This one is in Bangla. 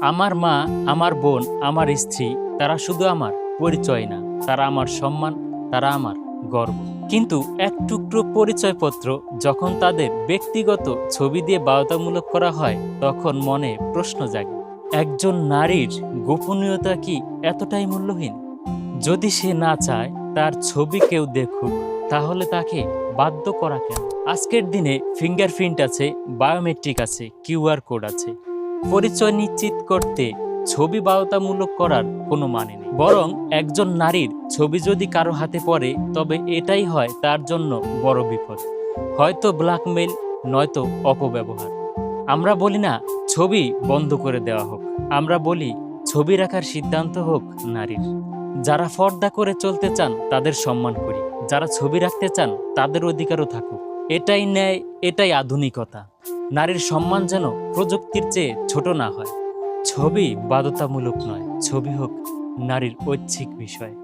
আমার মা, আমার বোন, আমার স্ত্রী, তারা শুধু আমার, পরিচয় না। তারা আমার সম্মান, তারা আমার গর্ব। কিন্তু এক টুকরো পরিচয়পত্র যখন তাদের ব্যক্তিগত ছবি দিয়ে বাধ্যতামূলক করা হয়, তখন মনে প্রশ্ন জাগে, একজন নারীর গোপনীয়তা কি এতটাই মূল্যহীন? যদি সে না চায়, তার ছবি কেউ দেখুক, তাহলে তাকে বাধ্য করা কেন? আজকের দিনে ফিঙ্গারপ্রিন্ট আছে বায়োমেট্রিক আছে কিউআর কোড আছে। পরিচয় নিশ্চিত করতে ছবি বাধ্যতামূলক করার কোনো মানে নেই। বরং একজন নারীর ছবি যদি কারও হাতে পড়ে, তবে এটাই হয় তার জন্য বড় বিপদ। হয়তো ব্ল্যাকমেইল, নয়তো অপব্যবহার। আমরা বলি না, ছবি বন্ধ করে দেওয়া হোক। আমরা বলি, ছবি রাখার সিদ্ধান্ত হোক নারীর। যারা ফর্দা করে চলতে চান, তাদের সম্মান করি। যারা ছবি রাখতে চান, তাদের অধিকারও থাকুক। এটাই ন্যায়, এটাই আধুনিকতা। নারীর সম্মান যেন প্রযুক্তির চেয়ে ছোট না হয়। ছবি বাধ্যতামূলক নয়, ছবি হোক নারীর ঐচ্ছিক বিষয়।